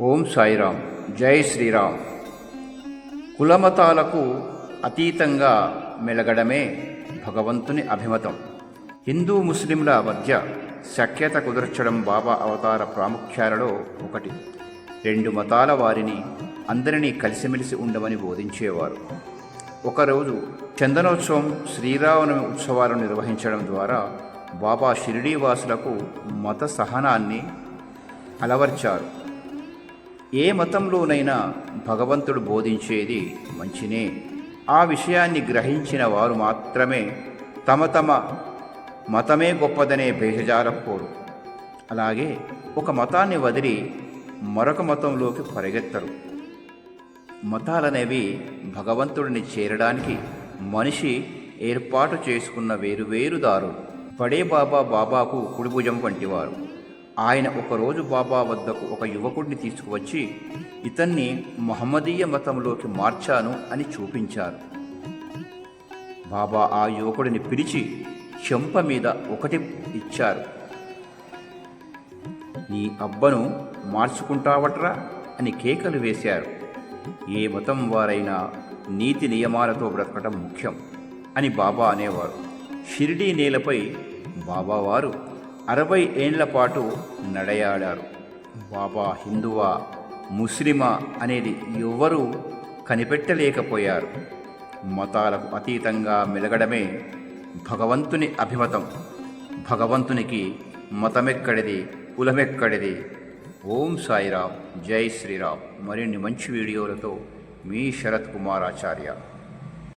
ఓం సాయిరామ్. జై శ్రీరామ్. కులమతాలకు అతీతంగా మెలగడమే భగవంతుని అభిమతం. హిందూ ముస్లింల మధ్య సఖ్యత కుదర్చడం బాబా అవతార ప్రాముఖ్యాలలో ఒకటి. రెండు మతాల వారిని అందరినీ కలిసిమెలిసి ఉండమని బోధించేవారు. ఒకరోజు చందనోత్సవం శ్రీరామనవమి ఉత్సవాలను నిర్వహించడం ద్వారా బాబా షిరిడీవాసులకు మత సహనాన్ని అలవర్చారు. ఏ మతంలోనైనా భగవంతుడు బోధించేది మంచినే. ఆ విషయాన్ని గ్రహించిన వారు మాత్రమే తమ తమ మతమే గొప్పదనే భేషజాలం కోరు. అలాగే ఒక మతాన్ని వదిలి మరొక మతంలోకి పరిగెత్తరు. మతాలనేవి భగవంతుడిని చేరడానికి మనిషి ఏర్పాటు చేసుకున్న వేరువేరు దారులు. పడే బాబా బాబాకు కుడిభుజం వంటివారు. ఆయన ఒకరోజు బాబా వద్దకు ఒక యువకుడిని తీసుకువచ్చి ఇతన్ని మహమ్మదీయ మతంలోకి మార్చాను అని చూపించారు. బాబా ఆ యువకుడిని పిలిచి చెంప మీద ఒకటి ఇచ్చారు. నీ అబ్బను మార్చుకుంటావట్రా అని కేకలు వేశారు. ఏ మతం వారైనా నీతి నియమాలతో బ్రతకటం ముఖ్యం అని బాబా అనేవారు. షిరిడీ నేలపై బాబావారు అరవై ఏండ్ల పాటు నడయాడారు. బాబా హిందువా ముస్లిమా అనేది ఎవ్వరూ కనిపెట్టలేకపోయారు. మతాలకు అతీతంగా మెలగడమే భగవంతుని అభిమతం. భగవంతునికి మతమెక్కడిది కులమెక్కడిది. ఓం సాయిరామ్ జై శ్రీరామ్. మరిన్ని మంచి వీడియోలతో మీ శరత్ కుమారాచార్య.